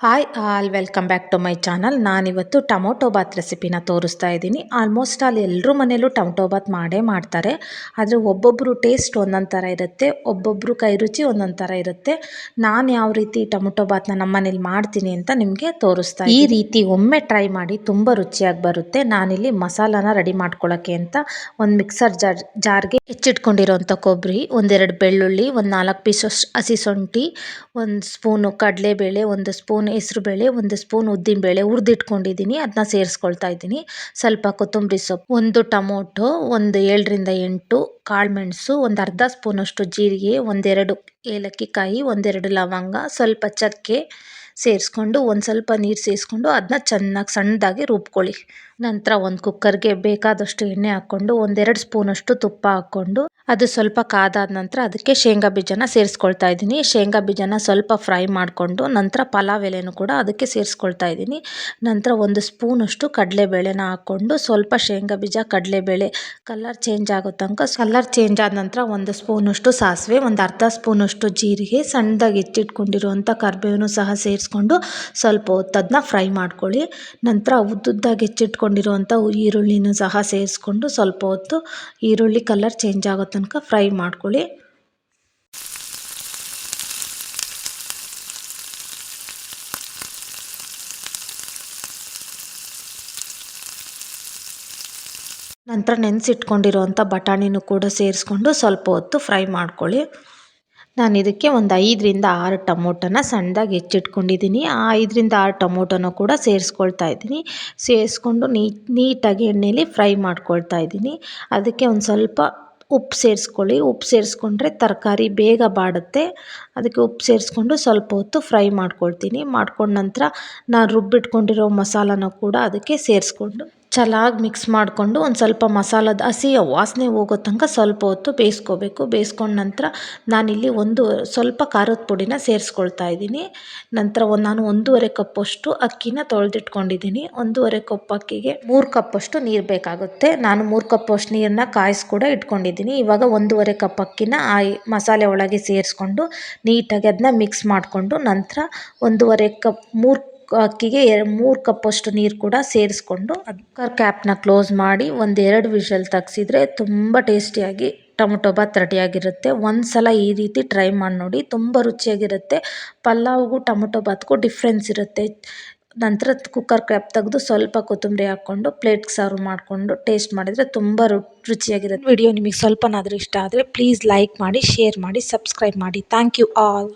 Hi all welcome back to my channel ನಾನಿವತ್ತು tomato bath ರೆಸಿಪಿನ ತೋರಿಸ್ತಾ ಇದ್ದೀನಿ. ಆಲ್ಮೋಸ್ಟ್ ಆಲ್ ಎಲ್ಲರೂ ಮನೇಲೂ ಟೊಮೊಟೊ ಬಾತ್ ಮಾಡೇ ಮಾಡ್ತಾರೆ. ಆದರೆ ಒಬ್ಬೊಬ್ಬರು ಟೇಸ್ಟ್ ಒಂದೊಂದು ಥರ ಇರುತ್ತೆ. ಒಬ್ಬೊಬ್ಬರು ಕೈ ರುಚಿ ಒಂದೊಂದು ಥರ ಇರುತ್ತೆ. ನಾನು ಯಾವ ರೀತಿ ಟೊಮೊಟೊ ಬಾತ್ನ ನಮ್ಮ ಮನೇಲಿ ಮಾಡ್ತೀನಿ ಅಂತ ನಿಮಗೆ ತೋರಿಸ್ತಾ ಈ ರೀತಿ ಒಮ್ಮೆ ಟ್ರೈ ಮಾಡಿ ತುಂಬ ರುಚಿಯಾಗಿ ಬರುತ್ತೆ. ನಾನಿಲ್ಲಿ ಮಸಾಲಾನ ರೆಡಿ ಮಾಡ್ಕೊಳ್ಳೋಕ್ಕೆ ಅಂತ ಒಂದು ಮಿಕ್ಸರ್ ಜಾರ್ ಜಾರ್ಗೆ ಹೆಚ್ಚಿಟ್ಕೊಂಡಿರೋಂಥ ಕೊಬ್ಬರಿ ಒಂದೆರಡು ಬೆಳ್ಳುಳ್ಳಿ ಒಂದು ನಾಲ್ಕು ಪೀಸ್ ಹಸಿ ಶುಂಠಿ ಒಂದು ಸ್ಪೂನು ಕಡಲೆಬೇಳೆ ಒಂದು ಸ್ಪೂನ್ ಹೆಸರುಬೇಳೆ ಒಂದು ಸ್ಪೂನ್ ಉದ್ದಿನಬೇಳೆ ಹುರಿದಿಟ್ಕೊಂಡಿದ್ದೀನಿ ಅದನ್ನ ಸೇರಿಸ್ಕೊಳ್ತಾ ಇದ್ದೀನಿ. ಸ್ವಲ್ಪ ಕೊತ್ತಂಬರಿ ಸೊಪ್ಪು, ಒಂದು ಟೊಮೊಟೊ, ಒಂದು ಏಳರಿಂದ ಎಂಟು ಕಾಳುಮೆಣಸು ಒಂದು ಅರ್ಧ ಸ್ಪೂನಷ್ಟು ಜೀರಿಗೆ, ಒಂದೆರಡು ಏಲಕ್ಕಿ ಕಾಯಿ ಒಂದೆರಡು ಲವಂಗ, ಸ್ವಲ್ಪ ಚಕ್ಕೆ ಸೇರಿಸ್ಕೊಂಡು, ಒಂದು ಸ್ವಲ್ಪ ನೀರು ಸೇರಿಸ್ಕೊಂಡು ಅದನ್ನ ಚೆನ್ನಾಗಿ ಸಣ್ಣದಾಗಿ ರುಬ್ಕೊಳ್ಳಿ. ನಂತರ ಒಂದು ಕುಕ್ಕರ್ಗೆ ಬೇಕಾದಷ್ಟು ಎಣ್ಣೆ ಹಾಕ್ಕೊಂಡು ಒಂದೆರಡು ಸ್ಪೂನಷ್ಟು ತುಪ್ಪ ಹಾಕ್ಕೊಂಡು ಅದು ಸ್ವಲ್ಪ ಕಾದಾದ ನಂತರ ಅದಕ್ಕೆ ಶೇಂಗಾ ಬೀಜನ ಸೇರಿಸ್ಕೊಳ್ತಾ ಇದ್ದೀನಿ. ಶೇಂಗಾ ಬೀಜನ ಸ್ವಲ್ಪ ಫ್ರೈ ಮಾಡಿಕೊಂಡು ನಂತರ ಪಲಾವ್ ಎಲೆನೂ ಕೂಡ ಅದಕ್ಕೆ ಸೇರಿಸ್ಕೊಳ್ತಾ ಇದ್ದೀನಿ. ನಂತರ ಒಂದು ಸ್ಪೂನಷ್ಟು ಕಡಲೆಬೇಳೆನ ಹಾಕ್ಕೊಂಡು ಸ್ವಲ್ಪ ಶೇಂಗಾ ಬೀಜ, ಕಡಲೆಬೇಳೆ ಕಲರ್ ಚೇಂಜ್ ಆಗೋ ತನಕ ಕಲರ್ ಚೇಂಜ್ ಆದ ನಂತರ ಒಂದು ಸ್ಪೂನಷ್ಟು ಸಾಸಿವೆ, ಒಂದು ಅರ್ಧ ಸ್ಪೂನಷ್ಟು ಜೀರಿಗೆ, ಸಣ್ಣದಾಗಿ ಹೆಚ್ಚಿಟ್ಕೊಂಡಿರುವಂಥ ಕರ್ಬೇವನು ಸಹ ಸೇರಿಸ್ಕೊಂಡು ಸ್ವಲ್ಪ ಹೊತ್ತದನ್ನ ಫ್ರೈ ಮಾಡ್ಕೊಳ್ಳಿ. ನಂತರ ಉದ್ದುದ್ದಾಗಿ ಹೆಚ್ಚಿಟ್ಕೊಂಡಿರುವಂಥ ಈರುಳ್ಳಿನೂ ಸಹ ಸೇರಿಸ್ಕೊಂಡು ಸ್ವಲ್ಪ ಹೊತ್ತು ಈರುಳ್ಳಿ ಕಲರ್ ಚೇಂಜ್ ಆಗೋ ತನಕ ಫ್ರೈ ಮಾಡ್ಕೊಳ್ಳಿ. ನಂತರ ನೆನೆಸಿಟ್ಕೊಂಡಿರುವಂಥ ಬಟಾಣಿನೂ ಕೂಡ ಸೇರಿಸ್ಕೊಂಡು ಸ್ವಲ್ಪ ಹೊತ್ತು ಫ್ರೈ ಮಾಡ್ಕೊಳ್ಳಿ. ನಾನು ಇದಕ್ಕೆ ಒಂದು ಐದರಿಂದ ಆರು ಟೊಮೊಟೊನ ಸಣ್ಣದಾಗಿ ಹೆಚ್ಚಿಟ್ಕೊಂಡಿದ್ದೀನಿ ಆ ಐದರಿಂದ ಆರು ಟೊಮೊಟೊನ ಕೂಡ ಸೇರಿಸ್ಕೊಳ್ತಾ ಇದ್ದೀನಿ. ಸೇರಿಸ್ಕೊಂಡು ನೀಟ್, ನೀಟಾಗಿ ಎಣ್ಣೆಯಲ್ಲಿ ಫ್ರೈ ಮಾಡ್ಕೊಳ್ತಾ ಇದ್ದೀನಿ. ಅದಕ್ಕೆ ಒಂದು ಸ್ವಲ್ಪ ಉಪ್ಪು ಸೇರಿಸ್ಕೊಳ್ಳಿ. ಉಪ್ಪು ಸೇರಿಸ್ಕೊಂಡ್ರೆ ತರಕಾರಿ ಬೇಗ ಬಾಡುತ್ತೆ. ಅದಕ್ಕೆ ಉಪ್ಪು ಸೇರಿಸ್ಕೊಂಡು ಸ್ವಲ್ಪ ಹೊತ್ತು ಫ್ರೈ ಮಾಡ್ಕೊಳ್ತೀನಿ. ಮಾಡ್ಕೊಂಡ ನಂತರ ನಾನು ರುಬ್ಬಿಟ್ಕೊಂಡಿರೋ ಮಸಾಲನ ಕೂಡ ಅದಕ್ಕೆ ಸೇರಿಸ್ಕೊಂಡು ಚೆನ್ನಾಗಿ ಮಿಕ್ಸ್ ಮಾಡಿಕೊಂಡು ಒಂದು ಸ್ವಲ್ಪ ಮಸಾಲದ ಹಸಿ ವಾಸನೆ ಹೋಗೋ ತನಕ ಸ್ವಲ್ಪ ಹೊತ್ತು ಬೇಯಿಸ್ಕೋಬೇಕು. ಬೇಯಿಸ್ಕೊಂಡ ನಂತರ ನಾನಿಲ್ಲಿ ಒಂದು ಸ್ವಲ್ಪ ಖಾರದ ಪುಡಿನ ಸೇರಿಸ್ಕೊಳ್ತಾ ಇದ್ದೀನಿ. ನಂತರ ಒಂದು ನಾನು ಒಂದೂವರೆ ಕಪ್ಪಷ್ಟು ಅಕ್ಕಿನ ತೊಳೆದಿಟ್ಕೊಂಡಿದ್ದೀನಿ. ಒಂದೂವರೆ ಕಪ್ ಅಕ್ಕಿಗೆ ಮೂರು ಕಪ್ಪಷ್ಟು ನೀರು ಬೇಕಾಗುತ್ತೆ. ನಾನು ಮೂರು ಕಪ್ಪಷ್ಟು ನೀರನ್ನ ಕಾಯಿಸಿ ಕೂಡ ಇಟ್ಕೊಂಡಿದ್ದೀನಿ. ಇವಾಗ ಒಂದೂವರೆ ಕಪ್ ಅಕ್ಕಿನ ಆ ಮಸಾಲೆ ಒಳಗೆ ಸೇರಿಸ್ಕೊಂಡು ನೀಟಾಗಿ ಅದನ್ನ ಮಿಕ್ಸ್ ಮಾಡಿಕೊಂಡು ನಂತರ ಒಂದೂವರೆ ಕಪ್ ಮೂರು ಅಕ್ಕಿಗೆ ಎರಡು ಮೂರು ಕಪ್ಪಷ್ಟು ನೀರು ಕೂಡ ಸೇರಿಸ್ಕೊಂಡು ಕುಕ್ಕರ್ ಕ್ಯಾಪ್ನ ಕ್ಲೋಸ್ ಮಾಡಿ ಒಂದೆರಡು ವಿಷಲ್ ತೆಗ್ಸಿದ್ರೆ ತುಂಬ ಟೇಸ್ಟಿಯಾಗಿ ಟೊಮೊಟೊ ಬಾತ್ ರೆಡಿಯಾಗಿರುತ್ತೆ ಒಂದು ಸಲ ಈ ರೀತಿ ಟ್ರೈ ಮಾಡಿ ನೋಡಿ ತುಂಬ ರುಚಿಯಾಗಿರುತ್ತೆ. ಪಲಾವ್ಗೂ ಟೊಮೊಟೊ ಬಾತ್ಗೂ ಡಿಫ್ರೆನ್ಸ್ ಇರುತ್ತೆ. ನಂತರ ಕುಕ್ಕರ್ ಕ್ಯಾಪ್ ತೆಗೆದು ಸ್ವಲ್ಪ ಕೊತ್ತಂಬರಿ ಹಾಕ್ಕೊಂಡು ಪ್ಲೇಟ್ಗೆ ಸರ್ವ್ ಮಾಡಿಕೊಂಡು ಟೇಸ್ಟ್ ಮಾಡಿದರೆ ತುಂಬ ರುಚಿಯಾಗಿರುತ್ತೆ. ವಿಡಿಯೋ ನಿಮಗೆ ಸ್ವಲ್ಪನಾದರೂ ಇಷ್ಟ ಆದರೆ ಪ್ಲೀಸ್ ಲೈಕ್ ಮಾಡಿ ಶೇರ್ ಮಾಡಿ ಸಬ್ಸ್ಕ್ರೈಬ್ ಮಾಡಿ. Thank you all